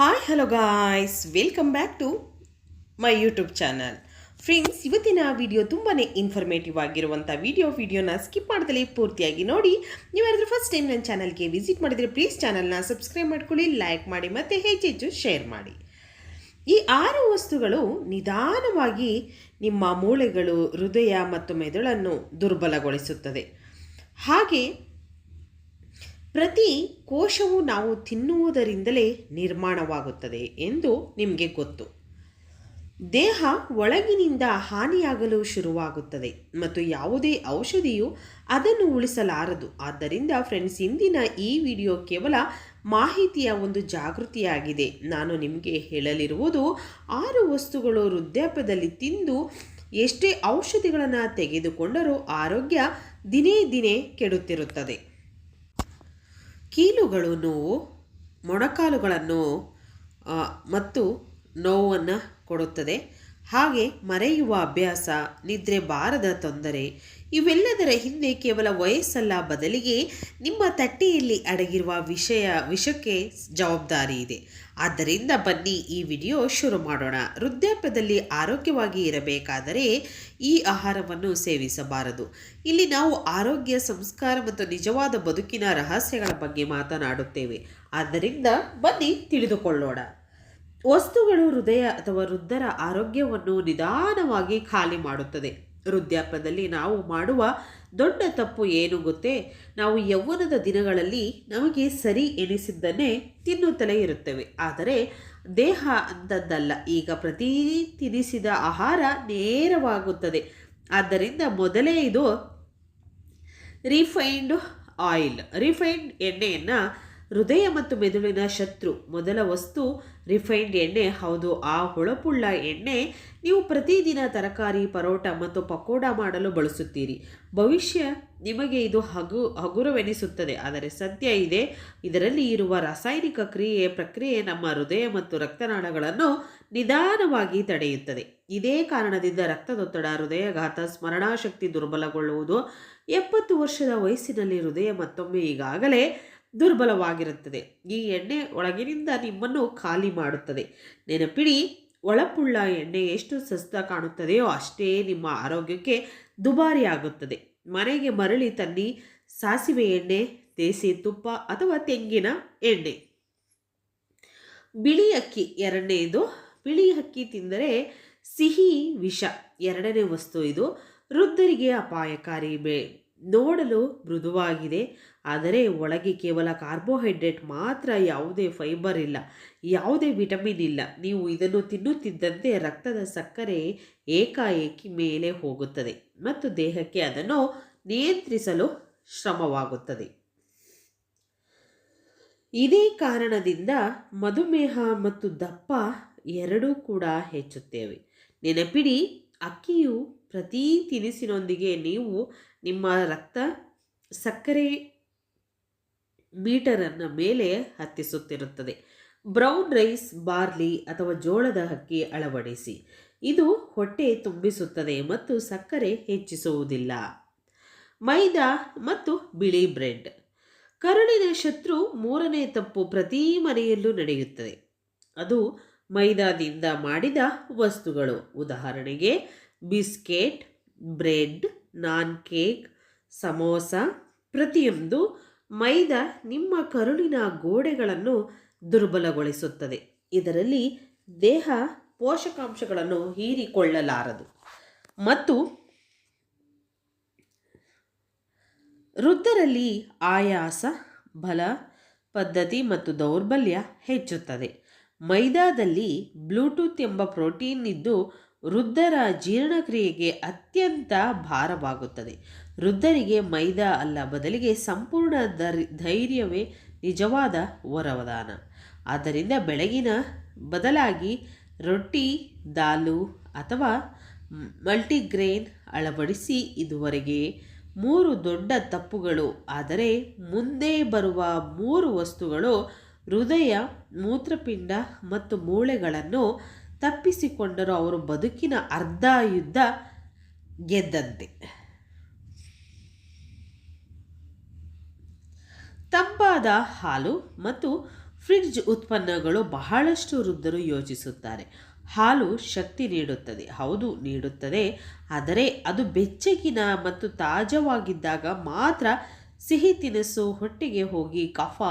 Hi hello guys welcome back to my YouTube channel friends ಇವತ್ತಿನ video ತುಂಬಾ informative ಆಗಿರುವಂಥ video ವಿಡಿಯೋನ skip ಮಾಡ್ದಲೇ ಪೂರ್ತಿಯಾಗಿ ನೋಡಿ. ನೀವಾದರೂ ಫಸ್ಟ್ ಟೈಮ್ ನನ್ನ ಚಾನಲ್ಗೆ ವಿಸಿಟ್ ಮಾಡಿದರೆ ಪ್ಲೀಸ್ ಚಾನಲ್ನ ಸಬ್ಸ್ಕ್ರೈಬ್ ಮಾಡ್ಕೊಳ್ಳಿ ಲೈಕ್ ಮಾಡಿ ಮತ್ತು ಹೆಚ್ಚೆಚ್ಚು ಶೇರ್ ಮಾಡಿ. ಈ ಆರು ವಸ್ತುಗಳು ನಿಧಾನವಾಗಿ ನಿಮ್ಮ ಮೂಳೆಗಳು, ಹೃದಯ ಮತ್ತು ಮೆದುಳನ್ನು ದುರ್ಬಲಗೊಳಿಸುತ್ತದೆ. ಹಾಗೆ ಪ್ರತಿ ಕೋಶವು ನಾವು ತಿನ್ನುವುದರಿಂದಲೇ ನಿರ್ಮಾಣವಾಗುತ್ತದೆ ಎಂದು ನಿಮಗೆ ಗೊತ್ತು. ದೇಹ ಒಳಗಿನಿಂದ ಹಾನಿಯಾಗಲು ಶುರುವಾಗುತ್ತದೆ ಮತ್ತು ಯಾವುದೇ ಔಷಧಿಯು ಅದನ್ನು ಉಳಿಸಲಾರದು. ಆದ್ದರಿಂದ ಫ್ರೆಂಡ್ಸ್, ಇಂದಿನ ಈ ವಿಡಿಯೋ ಕೇವಲ ಮಾಹಿತಿಯ ಒಂದು ಜಾಗೃತಿಯಾಗಿದೆ. ನಾನು ನಿಮಗೆ ಹೇಳಲಿರುವುದು, ಆರು ವಸ್ತುಗಳು ವೃದ್ಧಾಪ್ಯದಲ್ಲಿ ತಿಂದು ಎಷ್ಟೇ ಔಷಧಿಗಳನ್ನು ತೆಗೆದುಕೊಂಡರೂ ಆರೋಗ್ಯ ದಿನೇ ದಿನೇ ಕೆಡುತ್ತಿರುತ್ತದೆ. ಕೀಲುಗಳು ನೋವು ಮೊಣಕಾಲುಗಳನ್ನು ಮತ್ತು ನೋವನ್ನು ಕೊಡುತ್ತದೆ. ಹಾಗೆ ಮರೆಯುವ ಅಭ್ಯಾಸ, ನಿದ್ರೆ ಬಾರದ ತೊಂದರೆ, ಇವೆಲ್ಲದರ ಹಿಂದೆ ಕೇವಲ ವಯಸ್ಸಲ್ಲ, ಬದಲಿಗೆ ನಿಮ್ಮ ತಟ್ಟೆಯಲ್ಲಿ ಅಡಗಿರುವ ವಿಷಯ, ವಿಷಕ್ಕೆ ಜವಾಬ್ದಾರಿ ಇದೆ. ಆದ್ದರಿಂದ ಬನ್ನಿ ಈ ವಿಡಿಯೋ ಶುರು ಮಾಡೋಣ. ವೃದ್ಧಾಪ್ಯದಲ್ಲಿ ಆರೋಗ್ಯವಾಗಿ ಇರಬೇಕಾದರೆ ಈ ಆಹಾರವನ್ನು ಸೇವಿಸಬಾರದು. ಇಲ್ಲಿ ನಾವು ಆರೋಗ್ಯ, ಸಂಸ್ಕಾರ ಮತ್ತು ನಿಜವಾದ ಬದುಕಿನ ರಹಸ್ಯಗಳ ಬಗ್ಗೆ ಮಾತನಾಡುತ್ತೇವೆ. ಆದ್ದರಿಂದ ಬನ್ನಿ ತಿಳಿದುಕೊಳ್ಳೋಣ. ವಸ್ತುಗಳು ಹೃದಯ ಅಥವಾ ವೃದ್ಧರ ಆರೋಗ್ಯವನ್ನು ನಿಧಾನವಾಗಿ ಖಾಲಿ ಮಾಡುತ್ತದೆ. ವೃದ್ಧಾಪ್ಯದಲ್ಲಿ ನಾವು ಮಾಡುವ ದೊಡ್ಡ ತಪ್ಪು ಏನು ಗೊತ್ತೇ? ನಾವು ಯೌವನದ ದಿನಗಳಲ್ಲಿ ನಮಗೆ ಸರಿ ಎನಿಸಿದ್ದನ್ನೇ ತಿನ್ನುತ್ತಲೇ ಇರುತ್ತೇವೆ. ಆದರೆ ದೇಹ ಅಂಥದ್ದಲ್ಲ ಈಗ ಪ್ರತಿ ತಿನಿಸಿದ ಆಹಾರ ನೇರವಾಗುತ್ತದೆ. ಆದ್ದರಿಂದ ಮೊದಲೇ ಇದು ರಿಫೈನ್ಡ್ ಆಯಿಲ್ ರಿಫೈನ್ಡ್ ಎಣ್ಣೆಯನ್ನು ಹೃದಯ ಮತ್ತು ಮೆದುಳಿನ ಶತ್ರು. ಮೊದಲ ವಸ್ತು, ರಿಫೈನ್ಡ್ ಎಣ್ಣೆ. ಹೌದು, ಆ ಹೊಳಪುಳ್ಳ ಎಣ್ಣೆ ನೀವು ಪ್ರತಿದಿನ ತರಕಾರಿ, ಪರೋಟ ಮತ್ತು ಪಕೋಡ ಮಾಡಲು ಬಳಸುತ್ತೀರಿ. ಭವಿಷ್ಯ ನಿಮಗೆ ಇದು ಹಗು, ಹಗುರವೆನಿಸುತ್ತದೆ. ಆದರೆ ಸದ್ಯ ಇದೆ. ಇದರಲ್ಲಿ ಇರುವ ರಾಸಾಯನಿಕ ಕ್ರಿಯೆ ಪ್ರಕ್ರಿಯೆ ನಮ್ಮ ಹೃದಯ ಮತ್ತು ರಕ್ತನಾಳಗಳನ್ನು ನಿಧಾನವಾಗಿ ತಡೆಯುತ್ತದೆ. ಇದೇ ಕಾರಣದಿಂದ ರಕ್ತದೊತ್ತಡ, ಹೃದಯಘಾತ, ಸ್ಮರಣಾಶಕ್ತಿ ದುರ್ಬಲಗೊಳ್ಳುವುದು ಎಪ್ಪತ್ತು ವರ್ಷದ ವಯಸ್ಸಿನಲ್ಲಿ ಹೃದಯ ಮತ್ತೊಮ್ಮೆ ಈಗಾಗಲೇ ದುರ್ಬಲವಾಗಿರುತ್ತದೆ. ಈ ಎಣ್ಣೆ ಒಳಗಿನಿಂದ ನಿಮ್ಮನ್ನು ಖಾಲಿ ಮಾಡುತ್ತದೆ. ನೆನಪಿಡಿ, ಒಳಪುಳ್ಳ ಎಣ್ಣೆ ಎಷ್ಟು ಸಸ್ತ ಕಾಣುತ್ತದೆಯೋ ಅಷ್ಟೇ ನಿಮ್ಮ ಆರೋಗ್ಯಕ್ಕೆ ದುಬಾರಿಯಾಗುತ್ತದೆ. ಮನೆಗೆ ಮರಳಿ ತನ್ನಿ, ಸಾಸಿವೆ ಎಣ್ಣೆ, ದೇಸಿ ತುಪ್ಪ ಅಥವಾ ತೆಂಗಿನ ಎಣ್ಣೆ. ಬಿಳಿ ಅಕ್ಕಿ ಎರಡನೆಯದು ಬಿಳಿ ಅಕ್ಕಿ ತಿಂದರೆ ಸಿಹಿ, ವಿಷ ಎರಡನೇ ವಸ್ತು ಇದು. ವೃದ್ಧರಿಗೆ ಅಪಾಯಕಾರಿ ಬೆ ನೋಡಲು ಮೃದುವಾಗಿದೆ. ಆದರೆ ಒಳಗೆ ಕೇವಲ ಕಾರ್ಬೋಹೈಡ್ರೇಟ್ ಮಾತ್ರ ಯಾವುದೇ ಫೈಬರ್ ಇಲ್ಲ, ಯಾವುದೇ ವಿಟಮಿನ್ ಇಲ್ಲ. ನೀವು ಇದನ್ನು ತಿನ್ನುತ್ತಿದ್ದಂತೆ ರಕ್ತದ ಸಕ್ಕರೆ ಏಕಾಏಕಿ ಮೇಲೆ ಹೋಗುತ್ತದೆ ಮತ್ತು ದೇಹಕ್ಕೆ ಅದನ್ನು ನಿಯಂತ್ರಿಸಲು ಶ್ರಮವಾಗುತ್ತದೆ. ಇದೇ ಕಾರಣದಿಂದ ಮಧುಮೇಹ ಮತ್ತು ದಪ್ಪ ಎರಡೂ ಕೂಡ ಹೆಚ್ಚುತ್ತೇವೆ. ನೆನಪಿಡಿ, ಅಕ್ಕಿಯು ಪ್ರತಿ ತಿನಿಸಿನೊಂದಿಗೆ ನೀವು ನಿಮ್ಮ ರಕ್ತ ಸಕ್ಕರೆ ಮೀಟರನ್ನು ಮೇಲೆ ಹತ್ತಿಸುತ್ತಿರುತ್ತದೆ. ಬ್ರೌನ್ ರೈಸ್, ಬಾರ್ಲಿ ಅಥವಾ ಜೋಳದ ಅಕ್ಕಿ ಅಳವಡಿಸಿ. ಇದು ಹೊಟ್ಟೆ ತುಂಬಿಸುತ್ತದೆ ಮತ್ತು ಸಕ್ಕರೆ ಹೆಚ್ಚಿಸುವುದಿಲ್ಲ. ಮೈದಾ ಮತ್ತು ಬಿಳಿ ಬ್ರೆಡ್. ಕರುಳಿನ ಶತ್ರು ಮೂರನೇ ತಪ್ಪು ಪ್ರತಿ ಮನೆಯಲ್ಲೂ ನಡೆಯುತ್ತದೆ. ಅದು ಮೈದಾದಿಂದ ಮಾಡಿದ ವಸ್ತುಗಳು. ಉದಾಹರಣೆಗೆ, biscuit, bread, naan cake, samosa ಪ್ರತಿಯೊಂದು ಮೈದಾ ನಿಮ್ಮ ಕರುಳಿನ ಗೋಡೆಗಳನ್ನು ದುರ್ಬಲಗೊಳಿಸುತ್ತದೆ. ಇದರಲ್ಲಿ ದೇಹ ಪೋಷಕಾಂಶಗಳನ್ನು ಹೀರಿಕೊಳ್ಳಲಾರದು. ಮತ್ತು ವೃದ್ಧರಲ್ಲಿ ಆಯಾಸ, ಬಲ, ಪದ್ಧತಿ ಮತ್ತು ದೌರ್ಬಲ್ಯ ಹೆಚ್ಚುತ್ತದೆ. ಮೈದಾದಲ್ಲಿ ಬ್ಲೂಟೂತ್ ಎಂಬ ಪ್ರೋಟೀನ್ ಇದ್ದು ವೃದ್ಧರ ಜೀರ್ಣಕ್ರಿಯೆಗೆ ಅತ್ಯಂತ ಭಾರವಾಗುತ್ತದೆ. ವೃದ್ಧರಿಗೆ ಮೈದಾ ಅಲ್ಲ, ಬದಲಿಗೆ ಸಂಪೂರ್ಣ ಧೈರ್ಯವೇ ನಿಜವಾದ ವರವದಾನ. ಆದ್ದರಿಂದ ಬೆಳಗಿನ ಬದಲಾಗಿ ರೊಟ್ಟಿ, ದಾಲು ಅಥವಾ ಮಲ್ಟಿಗ್ರೇನ್ ಅಳವಡಿಸಿ ಇದುವರೆಗೆ ಮೂರು ದೊಡ್ಡ ತಪ್ಪುಗಳು. ಆದರೆ ಮುಂದೆ ಬರುವ ಮೂರು ವಸ್ತುಗಳು ಹೃದಯ, ಮೂತ್ರಪಿಂಡ ಮತ್ತು ಮೂಳೆಗಳನ್ನು ತಪ್ಪಿಸಿಕೊಂಡರೂ ಅವರು ಬದುಕಿನ ಅರ್ಧ ಯುದ್ಧ ಗೆದ್ದಂತೆ. ತಂಪಾದ ಹಾಲು ಮತ್ತು ಫ್ರಿಡ್ಜ್ ಉತ್ಪನ್ನಗಳು ಬಹಳಷ್ಟು ವೃದ್ಧರು ಯೋಚಿಸುತ್ತಾರೆ. ಹಾಲು ಶಕ್ತಿ ನೀಡುತ್ತದೆ. ಹೌದು, ನೀಡುತ್ತದೆ. ಆದರೆ ಅದು ಬೆಚ್ಚಗಿನ ಮತ್ತು ತಾಜವಾಗಿದ್ದಾಗ ಮಾತ್ರ ಸಿಹಿ ತಿನಿಸು ಹೊಟ್ಟೆಗೆ ಹೋಗಿ ಕಫ,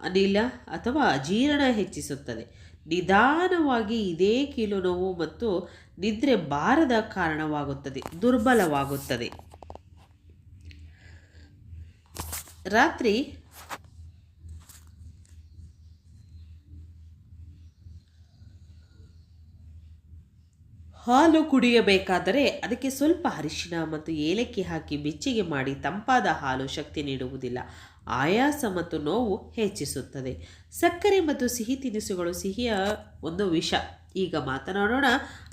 ಅನಿಲ ಅಥವಾ ಜೀರ್ಣ ಹೆಚ್ಚಿಸುತ್ತದೆ. ನಿಧಾನವಾಗಿ ಇದೇ ಕೀಲು ನೋವು ಮತ್ತು ನಿದ್ರೆ ಬಾರದ ಕಾರಣವಾಗುತ್ತದೆ, ದುರ್ಬಲವಾಗುತ್ತದೆ. ರಾತ್ರಿ ಹಾಲು ಕುಡಿಯಬೇಕಾದರೆ ಅದಕ್ಕೆ ಸ್ವಲ್ಪ ಅರಿಶಿನ ಮತ್ತು ಏಲಕ್ಕಿ ಹಾಕಿ ಬೆಚ್ಚಗೆ ಮಾಡಿ ತಂಪಾದ ಹಾಲು ಶಕ್ತಿ ನೀಡುವುದಿಲ್ಲ. ಆಯಾಸ ಮತ್ತು ನೋವು ಹೆಚ್ಚಿಸುತ್ತದೆ. ಸಕ್ಕರೆ ಮತ್ತು ಸಿಹಿ ತಿನಿಸುಗಳು ಸಿಹಿಯ ಒಂದು ವಿಷ. ಈಗ ಮಾತನಾಡೋಣ.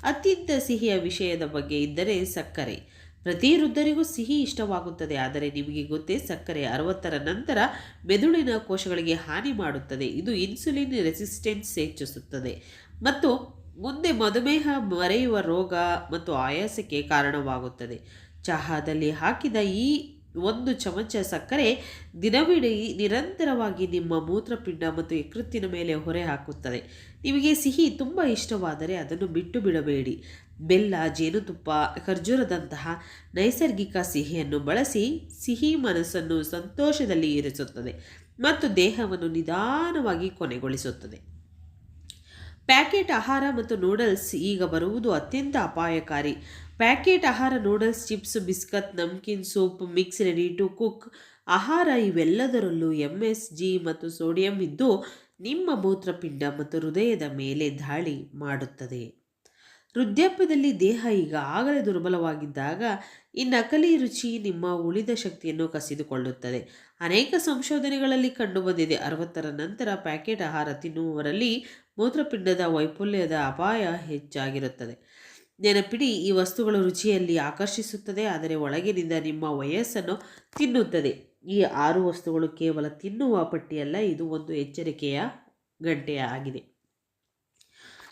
ಅತ್ಯಂತ ಸಿಹಿಯ ವಿಷಯದ ಬಗ್ಗೆ ಇದ್ದರೆ ಸಕ್ಕರೆ. ಪ್ರತಿ ವೃದ್ಧರಿಗೂ ಸಿಹಿ ಇಷ್ಟವಾಗುತ್ತದೆ. ಆದರೆ ನಿಮಗೆ ಗೊತ್ತೇ, ಸಕ್ಕರೆ ಅರವತ್ತರ ನಂತರ ಮೆದುಳಿನ ಕೋಶಗಳಿಗೆ ಹಾನಿ ಮಾಡುತ್ತದೆ. ಇದು ಇನ್ಸುಲಿನ್ ರೆಸಿಸ್ಟೆನ್ಸ್ ಹೆಚ್ಚಿಸುತ್ತದೆ. ಮತ್ತು ಮುಂದೆ ಮಧುಮೇಹ ಮರೆಯುವ ರೋಗ ಮತ್ತು ಆಯಾಸಕ್ಕೆ ಕಾರಣವಾಗುತ್ತದೆ. ಚಹಾದಲ್ಲಿ ಹಾಕಿದ ಈ ಒಂದು ಚಮಚ ಸಕ್ಕರೆ ದಿನವಿಡೀ ನಿರಂತರವಾಗಿ ನಿಮ್ಮ ಮೂತ್ರಪಿಂಡ ಮತ್ತು ಯಕೃತ್ತಿನ ಮೇಲೆ ಹೊರೆ ಹಾಕುತ್ತದೆ. ನಿಮಗೆ ಸಿಹಿ ತುಂಬ ಇಷ್ಟವಾದರೆ ಅದನ್ನು ಬಿಟ್ಟು ಬಿಡಬೇಡಿ. ಬೆಲ್ಲ, ಜೇನುತುಪ್ಪ, ಖರ್ಜೂರದಂತಹ ನೈಸರ್ಗಿಕ ಸಿಹಿಯನ್ನು ಬಳಸಿ ಸಿಹಿ ಮನಸ್ಸನ್ನು ಸಂತೋಷದಲ್ಲಿ ಇರಿಸುತ್ತದೆ ಮತ್ತು ದೇಹವನ್ನು ನಿಧಾನವಾಗಿ ಕೊನೆಗೊಳಿಸುತ್ತದೆ. ಪ್ಯಾಕೆಟ್ ಆಹಾರ ಮತ್ತು ನೂಡಲ್ಸ್ ಈಗ ಬರುವುದು ಅತ್ಯಂತ ಅಪಾಯಕಾರಿ. ಪ್ಯಾಕೆಟ್ ಆಹಾರ, noodles, chips, biscuit, namkeen soup, mix ready to cook ಆಹಾರ ಇವೆಲ್ಲದರಲ್ಲೂ ಎಂ ಎಸ್ ಜಿ ಮತ್ತು ಸೋಡಿಯಂ ಇದ್ದು ನಿಮ್ಮ ಮೂತ್ರಪಿಂಡ ಮತ್ತು ಹೃದಯದ ಮೇಲೆ ದಾಳಿ ಮಾಡುತ್ತದೆ. ವೃದ್ಧಾಪ್ಯದಲ್ಲಿ ದೇಹ ಈಗ ಆಗಲೇ ದುರ್ಬಲವಾಗಿದ್ದಾಗ ಈ ನಕಲಿ ರುಚಿ ನಿಮ್ಮ ಉಳಿದ ಶಕ್ತಿಯನ್ನು ಕಸಿದುಕೊಳ್ಳುತ್ತದೆ. ಅನೇಕ ಸಂಶೋಧನೆಗಳಲ್ಲಿ ಕಂಡುಬಂದಿದೆ. ಅರವತ್ತರ ನಂತರ ಪ್ಯಾಕೆಟ್ ಆಹಾರ ತಿನ್ನುವವರಲ್ಲಿ ಮೂತ್ರಪಿಂಡದ ವೈಫಲ್ಯದ ಅಪಾಯ ಹೆಚ್ಚಾಗಿರುತ್ತದೆ. ನೆನಪಿಡಿ, ಈ ವಸ್ತುಗಳು ರುಚಿಯಲ್ಲಿ ಆಕರ್ಷಿಸುತ್ತದೆ, ಆದರೆ ಒಳಗಿನಿಂದ ನಿಮ್ಮ ವಯಸ್ಸನ್ನು ತಿನ್ನುತ್ತದೆ. ಈ ಆರು ವಸ್ತುಗಳು ಕೇವಲ ತಿನ್ನುವ ಪಟ್ಟಿಯಲ್ಲ, ಇದು ಒಂದು ಎಚ್ಚರಿಕೆಯ ಗಂಟೆಯ ಆಗಿದೆ.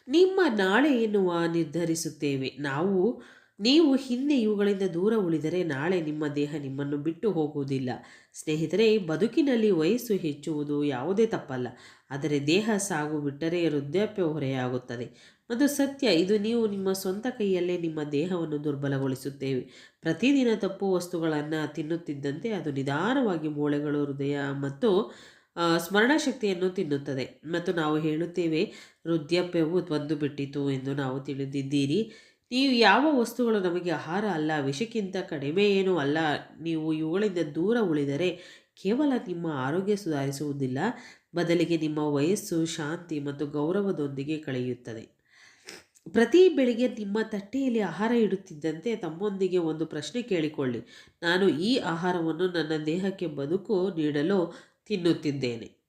ನಿಮ್ಮ ನಾಳೆ ಎನ್ನುವ ನಿರ್ಧರಿಸುತ್ತೇವೆ. ನಾವು, ನೀವು ಹಿಂದೆ ಇವುಗಳಿಂದ ದೂರ ಉಳಿದರೆ ನಾಳೆ ನಿಮ್ಮ ದೇಹ ನಿಮ್ಮನ್ನು ಬಿಟ್ಟು ಹೋಗುವುದಿಲ್ಲ. ಸ್ನೇಹಿತರೆ, ಬದುಕಿನಲ್ಲಿ ವಯಸ್ಸು ಹೆಚ್ಚುವುದು ಯಾವುದೇ ತಪ್ಪಲ್ಲ. ಆದರೆ ದೇಹ ಸಾಗು ಬಿಟ್ಟರೆ ವೃದ್ಧಾಪ್ಯ ಹೊರೆಯಾಗುತ್ತದೆ. ಅದು ಸತ್ಯ. ಇದು ನೀವು ನಿಮ್ಮ ಸ್ವಂತ ಕೈಯಲ್ಲೇ ನಿಮ್ಮ ದೇಹವನ್ನು ದುರ್ಬಲಗೊಳಿಸುತ್ತೇವೆ. ಪ್ರತಿದಿನ ತಪ್ಪು ವಸ್ತುಗಳನ್ನು ತಿನ್ನುತ್ತಿದ್ದಂತೆ ಅದು ನಿಧಾನವಾಗಿ ಮೂಳೆಗಳು, ಹೃದಯ ಮತ್ತು ಸ್ಮರಣಶಕ್ತಿಯನ್ನು ತಿನ್ನುತ್ತದೆ. ಮತ್ತು ನಾವು ಹೇಳುತ್ತೇವೆ, ವೃದ್ಧಾಪ್ಯವು ಬಂದು ಬಿಟ್ಟಿತು ಎಂದು ನಾವು ತಿಳಿದಿದ್ದೀರಿ. ನೀವು ಯಾವ ವಸ್ತುಗಳು ನಮಗೆ ಆಹಾರ ಅಲ್ಲ, ವಿಷಕ್ಕಿಂತ ಕಡಿಮೆ ಏನೂ ಅಲ್ಲ. ನೀವು ಇವುಗಳಿಂದ ದೂರ ಉಳಿದರೆ ಕೇವಲ ನಿಮ್ಮ ಆರೋಗ್ಯ ಸುಧಾರಿಸುವುದಿಲ್ಲ, ಬದಲಿಗೆ ನಿಮ್ಮ ವಯಸ್ಸು, ಶಾಂತಿ ಮತ್ತು ಗೌರವದೊಂದಿಗೆ ಕಳೆಯುತ್ತದೆ. ಪ್ರತಿ ಬೆಳಿಗ್ಗೆ ನಿಮ್ಮ ತಟ್ಟೆಯಲ್ಲಿ ಆಹಾರ ಇಡುತ್ತಿದ್ದಂತೆ ತಮ್ಮೊಂದಿಗೆ ಒಂದು ಪ್ರಶ್ನೆ ಕೇಳಿಕೊಳ್ಳಿ. ನಾನು ಈ ಆಹಾರವನ್ನು ನನ್ನ ದೇಹಕ್ಕೆ ಬದುಕು ನೀಡಲು, ತಿನ್ನುತ್ತಿದ್ದೇನೆ.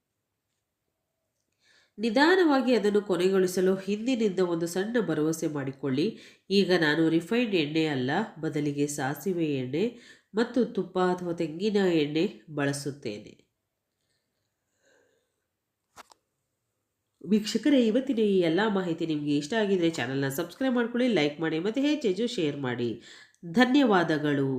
ನಿಧಾನವಾಗಿ ಅದನ್ನು ಕೊನೆಗೊಳಿಸಲು ಹಿಂದಿನಿಂದ ಒಂದು ಸಣ್ಣ ಭರವಸೆ ಮಾಡಿಕೊಳ್ಳಿ. ಈಗ ನಾನು ರಿಫೈನ್ಡ್ ಎಣ್ಣೆ ಅಲ್ಲ, ಬದಲಿಗೆ ಸಾಸಿವೆ ಎಣ್ಣೆ ಮತ್ತು ತುಪ್ಪ ಅಥವಾ ತೆಂಗಿನ ಎಣ್ಣೆ ಬಳಸುತ್ತೇನೆ. ವೀಕ್ಷಕರೇ, ಇವತ್ತಿನ ಈ ಎಲ್ಲ ಮಾಹಿತಿ ನಿಮಗೆ ಇಷ್ಟ ಆಗಿದ್ರೆ ಚಾನಲ್ನ ಸಬ್ಸ್ಕ್ರೈಬ್ ಮಾಡ್ಕೊಳ್ಳಿ, ಲೈಕ್ ಮಾಡಿ ಮತ್ತು ಹೆಚ್ಚೆಚ್ಚು ಶೇರ್ ಮಾಡಿ. ಧನ್ಯವಾದಗಳು.